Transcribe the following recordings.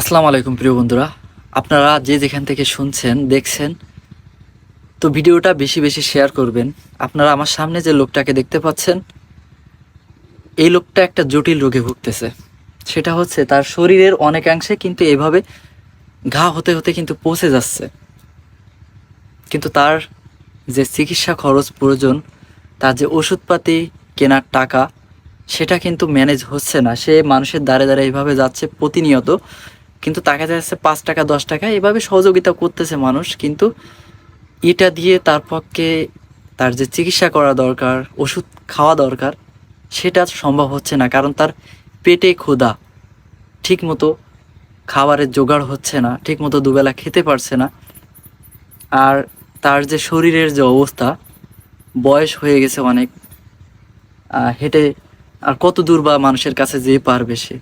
আসসালামু আলাইকুম প্রিয় বন্ধুরা। আপনারা যে যেখান থেকে শুনছেন, দেখছেন, তো ভিডিওটা বেশি বেশি শেয়ার করবেন। আপনারা আমার সামনে যে লোকটাকে দেখতে পাচ্ছেন, এই লোকটা একটা জটিল রোগে ভুগতেছে। সেটা হচ্ছে তার শরীরের অনেকাংশে কিন্তু এভাবে ঘা হতে হতে কিন্তু পচে যাচ্ছে। কিন্তু তার যে চিকিৎসা খরচ প্রয়োজন, তার যে ওষুধপাতি কেনার টাকা, সেটা কিন্তু ম্যানেজ হচ্ছে না। সে মানুষের দ্বারে দ্বারে এইভাবে যাচ্ছে প্রতিনিয়ত। কিন্তু তাকে যাচ্ছে পাঁচ টাকা, দশ টাকা। এভাবে সহযোগিতা করতেছে মানুষ, কিন্তু এটা দিয়ে তার পক্ষে তার যে চিকিৎসা করা দরকার, ওষুধ খাওয়া দরকার, সেটা সম্ভব হচ্ছে না। কারণ তার পেটে ক্ষুধা ঠিক মতো খাবারের জোগাড় হচ্ছে না ঠিক মতো দুবেলা খেতে পারছে না। আর তার যে শরীরের যে অবস্থা, বয়স হয়ে গেছে অনেক হেঁটে আর কত দূর বা মানুষের কাছে যেয়ে পারবে সে।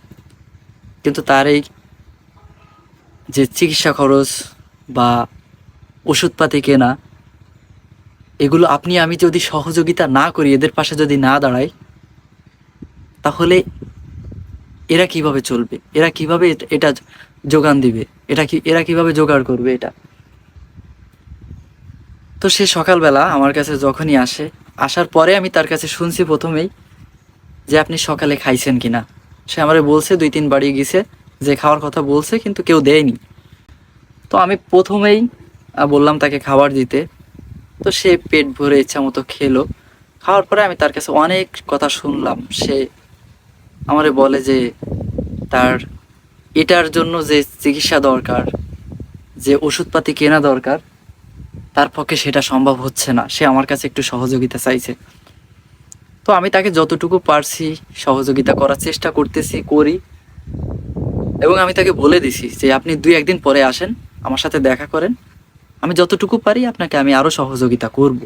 কিন্তু তার এই যে চিকিৎসা খরচ বা ওষুধপাতি কেনা, এগুলো আপনি, আমি যদি সহযোগিতা না করি, এদের পাশে যদি না দাঁড়াই, তাহলে এরা কীভাবে চলবে? এরা কীভাবে এট- যোগান দিবে? এটা কি, এরা কীভাবে জোগাড় করবে এটা? তো সে সকালবেলা আমার কাছে যখনই আসে, আসার পরে আমি তার কাছে শুনছি প্রথমেই যে আপনি সকালে খাইছেন কিনা। সে আমারে বলছে, দুই তিন বাড়ি গেছে, যে খাওয়ার কথা বলছে, কিন্তু কেউ দেয়নি। তো আমি প্রথমেই বললাম তাকে খাবার দিতে। তো সে পেট ভরে ইচ্ছা মতো খেলো। খাওয়ার পরে আমি তার কাছে অনেক কথা শুনলাম। সে আমারে বলে যে, তার এটার জন্য যে চিকিৎসা দরকার, যে ওষুধপাতি কেনা দরকার, তার পক্ষে সেটা সম্ভব হচ্ছে না। সে আমার কাছে একটু সহযোগিতা চাইছে। তো আমি তাকে যতটুকু পারছি সহযোগিতা করার চেষ্টা করতেছি, করি। এবং আমি তাকে বলে দিছি যে, আপনি দুই একদিন পরে আসেন। আমার সাথে দেখা করেন। আমি যতটুকু পারি আপনাকে আমি আরও সহযোগিতা করব।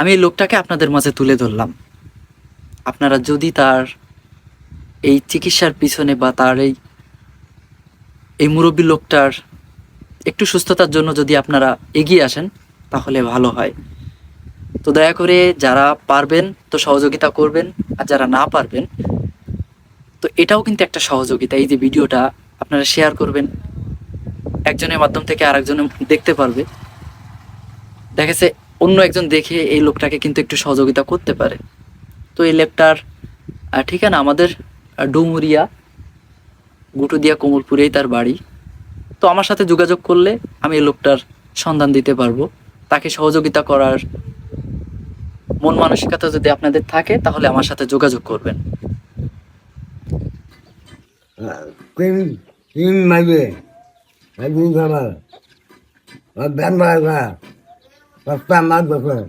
আমি এই লোকটাকে আপনাদের মাঝে তুলে ধরলাম। আপনারা যদি তার এই চিকিৎসার পিছনে বা তার এই এই মুরব্বী লোকটার একটু সুস্থতার জন্য যদি আপনারা এগিয়ে আসেন, তাহলে ভালো হয়। তো দয়া করে যারা পারবেন, তো সহযোগিতা করবেন, আর যারা না পারবেন, তো এটাও কিন্তু একটা সহযোগিতা। এই যে ভিডিওটা আপনারা শেয়ার করবেন একজনের মাধ্যম থেকে আরেকজন দেখতে পারবে। দেখা অন্য একজন দেখে এই লোকটাকে কিন্তু একটু সহযোগিতা করতে পারে। তো এই লেপটার ঠিকানা আমাদের ডুমুরিয়া, গুটুদিয়া কোমলপুরেই তার বাড়ি। তো আমার সাথে যোগাযোগ করলে আমি এই লোকটার সন্ধান দিতে পারব। তাকে সহযোগিতা করার মন মানসিকতা যদি আপনাদের থাকে, তাহলে আমার সাথে যোগাযোগ করবেন। মাইবে? একদিন খাবার ব্যায়াম করা সপ্তাহ মাস বছর